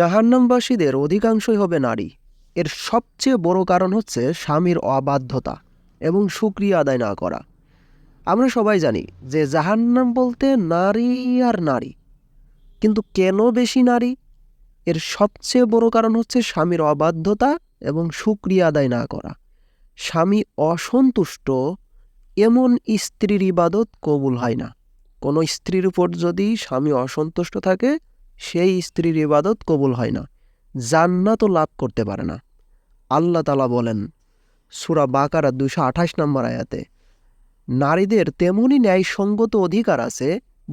জাহান্নামবাসীদের অধিকাংশই হবে নারী। এর সবচেয়ে বড় কারণ হচ্ছে স্বামীর অবাধ্যতা এবং সুক্রিয়া আদায় না করা। আমরা সবাই জানি যে জাহান্নাম বলতে নারী আর নারী। কিন্তু কেন বেশি নারী? এর সবচেয়ে বড় কারণ হচ্ছে স্বামীর অবাধ্যতা এবং সুক্রিয়া আদায় না করা। স্বামী অসন্তুষ্ট, এমন স্ত্রীর ইবাদত কবুল হয় না। কোনো স্ত্রীর উপর যদি স্বামী অসন্তুষ্ট থাকে সেই স্ত্রীর ইবাদত কবুল হয় না, জান্নাতও লাভ করতে পারে না। আল্লাহ তালা বলেন, সুরা বাকারা দুশো আঠাশ নম্বর আয়াতে, নারীদের তেমনই ন্যায়সঙ্গত অধিকার আছে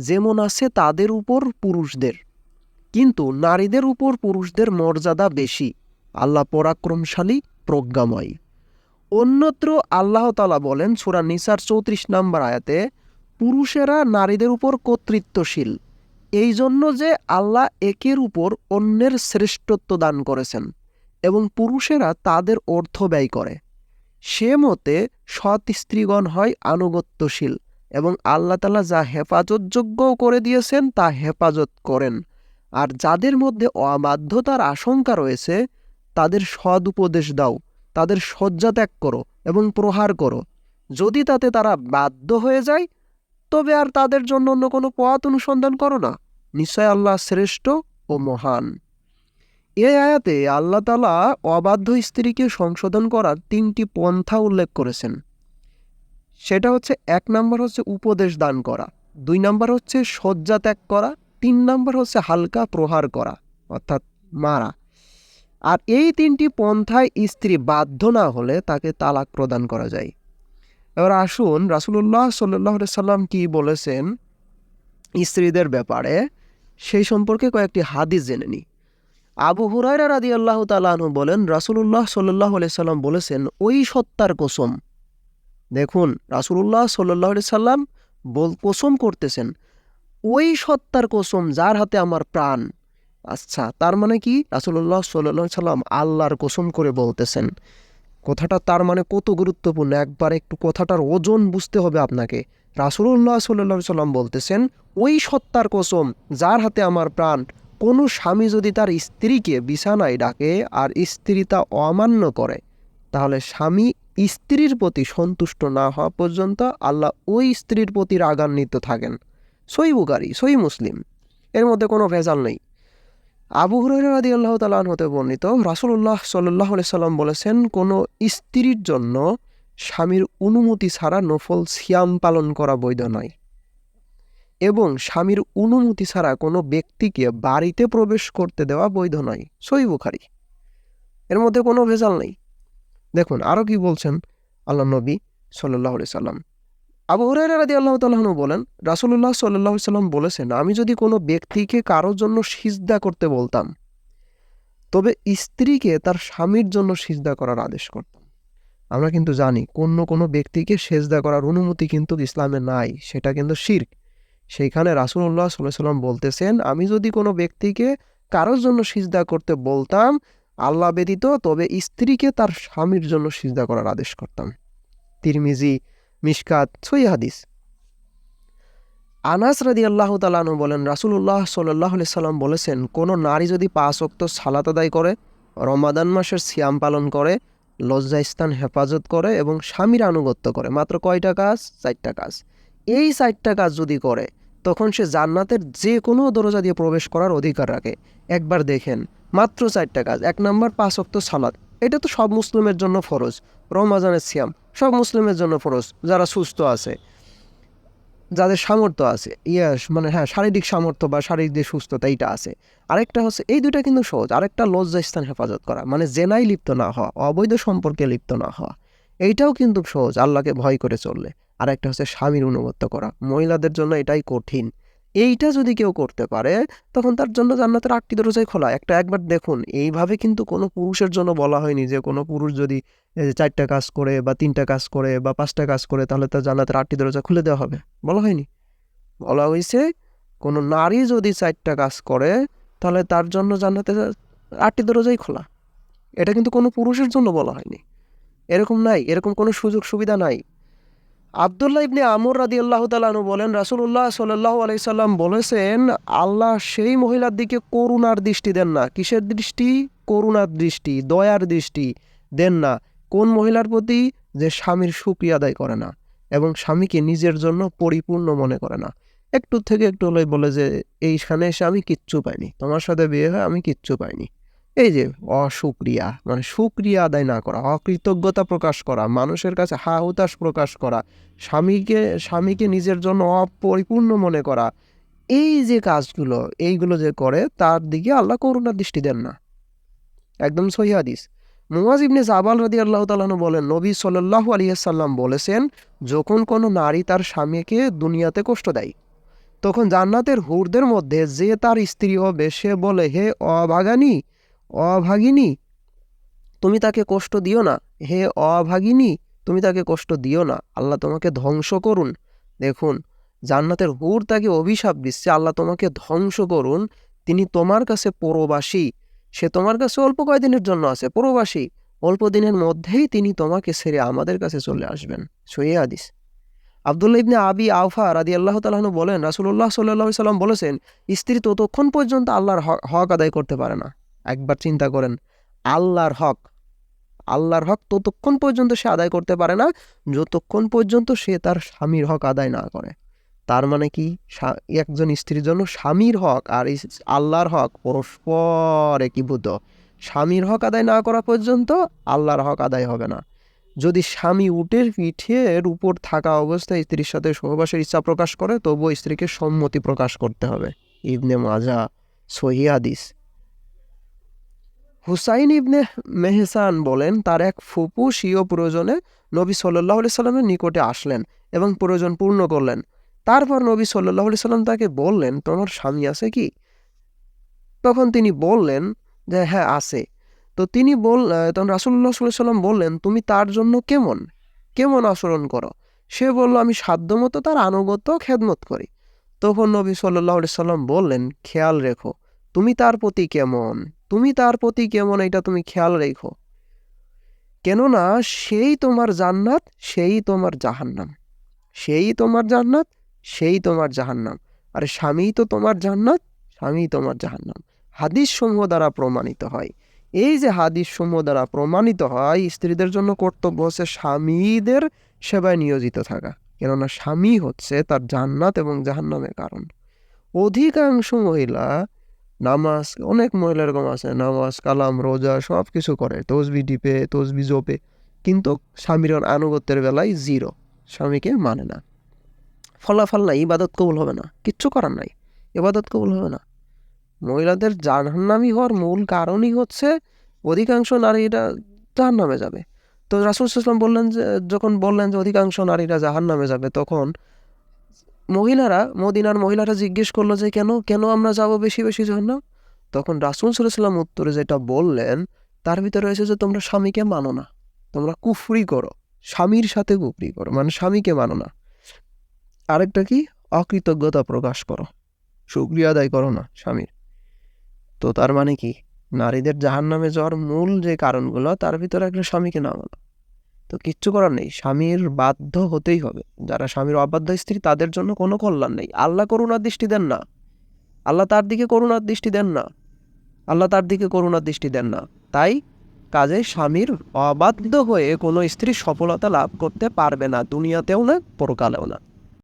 যেমন আছে তাদের উপর পুরুষদের। কিন্তু নারীদের উপর পুরুষদের মর্যাদা বেশি, আল্লাহ পরাক্রমশালী, প্রজ্ঞাময়। অন্যত্র আল্লাহ তালা বলেন, সুরা নিসার চৌত্রিশ নম্বর আয়াতে, পুরুষেরা নারীদের উপর কর্তৃত্বশীল এই জন্য যে আল্লাহ একের উপর অন্যের শ্রেষ্ঠত্ব দান করেছেন এবং পুরুষেরা তাদের অর্থ ব্যয় করে। সে মতে সৎ স্ত্রীগণ হয় আনুগত্যশীল এবং আল্লাহ তালা যা হেফাজতযোগ্য করে দিয়েছেন তা হেফাজত করেন। আর যাদের মধ্যে অবাধ্যতার আশঙ্কা রয়েছে, তাদের সদ উপদেশ দাও, তাদের শয্যা ত্যাগ করো এবং প্রহার করো। যদি তাতে তারা বাধ্য হয়ে যায় তবে আর তাদের জন্য অন্য কোনো পথ অনুসন্ধান করো না। নিশ্চয় আল্লাহ শ্রেষ্ঠ ও মহান। এই আয়াতে আল্লাহ তালা অবাধ্য স্ত্রীকে সংশোধন করার তিনটি পন্থা উল্লেখ করেছেন। সেটা হচ্ছে, এক নম্বর হচ্ছে উপদেশ দান করা, দুই নম্বর হচ্ছে শয্যা ত্যাগ করা, তিন নম্বর হচ্ছে হালকা প্রহার করা, অর্থাৎ মারা। আর এই তিনটি পন্থায় স্ত্রী বাধ্য না হলে তাকে তালাক প্রদান করা যায়। এবার আসুন রাসুলুল্লাহ সাল্লাহ সাল্লাম কি বলেছেন স্ত্রীদের ব্যাপারে, সেই সম্পর্কে কয়েকটি হাদিস জেনে নিই। আবু হুরাইরা রাদি আল্লাহ তালাহু বলেন, রাসুলুল্লাহ সাল্লাহ সাল্লাম বলেছেন, ওই সত্তার কোসম। দেখুন, রাসুলুল্লাহ সাল্লাহ সাল্লাম বল, কোসম করতেছেন, ওই সত্তার কোসম যার হাতে আমার প্রাণ। আচ্ছা তার মানে কি? রাসুল্লাহ সাল্লাহ সাল্লাম আল্লাহর কোসম করে বলতেছেন। কথাটা তার মানে কত গুরুত্বপূর্ণ? একবার একটু কথাটার ওজন বুঝতে হবে আপনাকে। রাসুল্লাহ সাল্লাহ সাল্লাম বলতেছেন, ওই সত্তার কসম, যার হাতে আমার প্রাণ, কোনো স্বামী যদি তার স্ত্রীকে বিছানায় ডাকে আর স্ত্রী তা অমান্য করে, তাহলে স্বামী স্ত্রীর প্রতি সন্তুষ্ট না হওয়া পর্যন্ত আল্লাহ ওই স্ত্রীর প্রতি রাগান্বিত থাকেন। সই বুকারি সই মুসলিম। এর মধ্যে কোনো ভেজাল নেই। আবু হুরাদি আল্লাহ তালান হতে বর্ণিত রাসুল্লাহ সাল্লাহ সাল্লাম বলেছেন, কোনো স্ত্রীর জন্য স্বামীর অনুমতি ছাড়া নফল সিয়াম পালন করা বৈধ নয়। এবং স্বামীর অনুমতি ছাড়া কোনো ব্যক্তিকে বাড়িতে প্রবেশ করতে দেওয়া বৈধ নয়। সই বুখারি। এর মধ্যে কোনো ভেজাল নেই। দেখুন আরও কি বলছেন আল্লাহ নবী সাল্লাহ সাল্লাম। আবু হুরাইরা রাদি আল্লাহ তাল্লাহনু বলেন রাসুল্লাহ সাল্লাহ সাল্লাম বলেছেন, আমি যদি কোনো ব্যক্তিকে কারোর জন্য সিজদা করতে বলতাম, তবে স্ত্রীকে তার স্বামীর জন্য সিজদা করার আদেশ করতাম। আমরা কিন্তু জানি, কোনো কোনো ব্যক্তিকে সেজদা করার অনুমতি কিন্তু ইসলামে নাই, সেটা কিন্তু শির্ক। সেইখানে রাসুল্লাহ সাল্লাহ সাল্লাম বলতেছেন, আমি যদি কোনো ব্যক্তিকে কারোর জন্য সিজদা করতে বলতাম, আল্লাহ ব্যতীত, তবে স্ত্রীকে তার স্বামীর জন্য সিজদা করার আদেশ করতাম। তিরমিজি মিশকাত সই হাদিস। আনাস রাদি আল্লাহ তালানু বলেন রাসুল্লাহ সাল্লাহ সাল্লাম বলেছেন, কোনো নারী যদি পাঁচ অক্ত সালাত আদায় করে, রমাদান মাসের সিয়াম পালন করে লজ্জাস্থান হেফাজত করে এবং স্বামীর আনুগত্য করে, মাত্র কয়টা কাজ? চারটা কাজ। এই চারটা কাজ যদি করে, তখন সে জান্নাতের যে কোনো দরজা দিয়ে প্রবেশ করার অধিকার রাখে। একবার দেখেন, মাত্র চারটা কাজ। এক নম্বর, পাঁচ অক্ত সালাদ এটা তো সব মুসলিমের জন্য ফরজ। রমাজানের সিয়াম, সব মুসলিমের জন্য ফরজ, যারা সুস্থ আছে, যাদের সামর্থ্য আছে ইয়াস মানে হ্যাঁ শারীরিক সামর্থ্য বা শারীরিক যে সুস্থতা, এইটা আছে। আরেকটা হচ্ছে, এই দুইটা কিন্তু সহজ। আরেকটা লজ্জাস্থান হেফাজত করা মানে জেনাই লিপ্ত না হওয়া, অবৈধ সম্পর্কে লিপ্ত না হওয়া, এইটাও কিন্তু সহজ, আল্লাহকে ভয় করে চললে। আর একটা হচ্ছে, স্বামীর অনুগত্য করা, মহিলাদের জন্য এটাই কঠিন। এইটা যদি কেউ করতে পারে, তখন তার জন্য জান্নাতের আটটি দরজাই খোলা। একটা একবার দেখুন, এইভাবে কিন্তু কোনো পুরুষের জন্য বলা হয়নি যে কোনো পুরুষ যদি চারটা কাজ করে বা তিনটা কাজ করে বা পাঁচটা কাজ করে, তাহলে তার জান্নাতের আটটি দরজা খুলে দেওয়া হবে। বলা হয়নি। বলা হয়েছে, কোনো নারী যদি চারটা কাজ করে, তাহলে তার জন্য জান্নাতের আটটি দরজাই খোলা। এটা কিন্তু কোনো পুরুষের জন্য বলা হয়নি। এরকম নাই, এরকম কোনো সুযোগ সুবিধা নাই। আবদুল্লাহ ইবনে আমর রাদি আল্লাহ তালানু বলেন রাসুল্লাহ সাল্লাহ আলাইসাল্লাম বলেছেন, আল্লাহ সেই মহিলার দিকে করুণার দৃষ্টি দেন না। কিসের দৃষ্টি? করুণার দৃষ্টি, দয়ার দৃষ্টি দেন না। কোন মহিলার প্রতি? যে স্বামীর সুক্রিয়া আদায় করে না এবং স্বামীকে নিজের জন্য পরিপূর্ণ মনে করে না। একটু থেকে একটু হলে বলে যে, এইখানে এসে আমি কিচ্ছু পাইনি। তোমার সাথে বিয়ে হয়ে, আমি কিচ্ছু পাইনি। এই যে অসুক্রিয়া মানে সুক্রিয়া আদায় না করা, অকৃতজ্ঞতা প্রকাশ করা, মানুষের কাছে হা হুতাশ প্রকাশ করা, স্বামীকে স্বামীকে নিজের জন্য অপরিপূর্ণ মনে করা, এই যে কাজগুলো, এইগুলো যে করে, তার দিকে আল্লাহ করুণার দৃষ্টি দেন না। একদম সহি হাদিস। মুয়াজ ইবনে জাবাল রাদি আল্লাহ তালানু বলেন, নবী সাল্লাহ আলিয়াল্লাম বলেছেন, যখন কোনো নারী তার স্বামীকে দুনিয়াতে কষ্ট দেয়, তখন জান্নাতের হুরদের মধ্যে যে তার স্ত্রী হবে, সে বলে, হে অভাগানী অভাগিনী, তুমি তাকে কষ্ট দিও না। হে অভাগিনী, তুমি তাকে কষ্ট দিও না। আল্লাহ তোমাকে ধ্বংস করুন। দেখুন, জান্নাতের হুর তাকে অভিশাপ দিচ্ছে। আল্লাহ তোমাকে ধ্বংস করুন। তিনি তোমার কাছে পরবাসী। সে তোমার কাছে অল্প কয়দিনের জন্য আছে, পরবাসী। অল্প দিনের মধ্যেই তিনি তোমাকে ছেড়ে আমাদের কাছে চলে আসবেন। সহি হাদিস। আবদুল্লাহ ইবনে আবি আউফা রাদি আল্লাহ তালাহনু বলেন রাসুল্লাহ সাল্লাহ সাল্লাম বলেছেন, স্ত্রী ততক্ষণ পর্যন্ত আল্লাহর হক আদায় করতে পারে না। একবার চিন্তা করেন, আল্লাহর হক আল্লাহর হক ততক্ষণ পর্যন্ত সে আদায় করতে পারে না, যতক্ষণ পর্যন্ত সে তার স্বামীর হক আদায় না করে। তার মানে কি? একজন স্ত্রীর জন্য স্বামীর হক আর আল্লাহর হক পরস্পর একীভূত। স্বামীর হক আদায় না করা পর্যন্ত আল্লাহর হক আদায় হবে না। যদি স্বামী উটের পিঠের উপর থাকা অবস্থায় স্ত্রীর সাথে সহবাসের ইচ্ছা প্রকাশ করে, তবুও স্ত্রীকে সম্মতি প্রকাশ করতে হবে। ইবনে মাজা সহি হাদিস। হুসাইন ইবনে মেহসান বলেন, তার এক ফুপু স্বীয় প্রয়োজনে নবী সাল্লাহ সাল্লামের নিকটে আসলেন এবং প্রয়োজন পূর্ণ করলেন। তারপর নবী সাল্লাহ সাল্লাম তাকে বললেন, তোমার স্বামী আছে কি? তখন তিনি বললেন যে হ্যাঁ আছে। তো তিনি বল তখন রাসুল্লাহ সাল্লাহ সাল্লাম বললেন, তুমি তার জন্য কেমন? কেমন আচরণ করো? সে বলল, আমি সাধ্যমতো তার আনুগত্য খেদমত করি। তখন নবী সাল্লাহ সাল্লাম বললেন, খেয়াল রেখো তুমি তার প্রতি কেমন? তুমি তার প্রতি কেমন এটা তুমি খেয়াল রেখো। কেননা সেই তোমার জান্নাত, সেই তোমার জাহান্নাম। সেই তোমার জান্নাত, সেই তোমার জাহান্নাম। আর স্বামী তো তোমার জান্নাত, স্বামী তোমার জাহান্নাম। হাদিস সমূহ দ্বারা প্রমাণিত হয়। এই যে হাদিস সমূহ দ্বারা প্রমাণিত হয়, স্ত্রীদের জন্য কর্তব্য হচ্ছে স্বামীদের সেবায় নিয়োজিত থাকা। কেননা স্বামী হচ্ছে তার জান্নাত এবং জাহান্নামের কারণ। অধিকাংশ মহিলা নামাজ, অনেক মহিলা এরকম আছে, নামাজ, কালাম, রোজা সব কিছু করে, তসবি টিপে, তসবি জপে, কিন্তু স্বামীর আনুগত্যের বেলায় জিরো স্বামীকে মানে না। ফলাফল নাই, ইবাদত কবুল হবে না, কিচ্ছু করার নাই, ইবাদত কবুল হবে না। মহিলাদের জাহান্নামি হওয়ার মূল কারণই হচ্ছে অধিকাংশ নারীরা জাহান্নামে যাবে। তো রাসুল ইসলাম বললেন যে, যখন বললেন যে অধিকাংশ নারীরা জাহান্নামে যাবে, তখন মহিলারা, মদিনার মহিলারা জিজ্ঞেস করল যে, কেন কেন আমরা যাব বেশি বেশি জাহান্নাম তখন রাসুল সাল্লাম উত্তরে যেটা বললেন, তার ভিতরে রয়েছে যে, তোমরা স্বামীকে মানো না। তোমরা কুফরি করো। স্বামীর সাথে কুফরি করো। মানে স্বামীকে মানো না। আরেকটা কি? অকৃতজ্ঞতা প্রকাশ করো। শুক্রিয়া আদায় করো না স্বামীর। তো তার মানে কি? নারীদের জাহান নামে যাওয়ার মূল যে কারণগুলো, তার ভিতরে একটা স্বামীকে না মানা তো কিচ্ছু করার নেই। স্বামীর বাধ্য হতেই হবে। যারা স্বামীর অবাধ্য স্ত্রী, তাদের জন্য কোনো কল্যাণ নেই। আল্লাহ করুণার দৃষ্টি দেন না। আল্লাহ তার দিকে করুণার দৃষ্টি দেন না। আল্লাহ তার দিকে করুণার দৃষ্টি দেন না। তাই কাজে স্বামীর অবাধ্য হয়ে কোনো স্ত্রী সফলতা লাভ করতে পারবে না। দুনিয়াতেও না, পরকালেও না।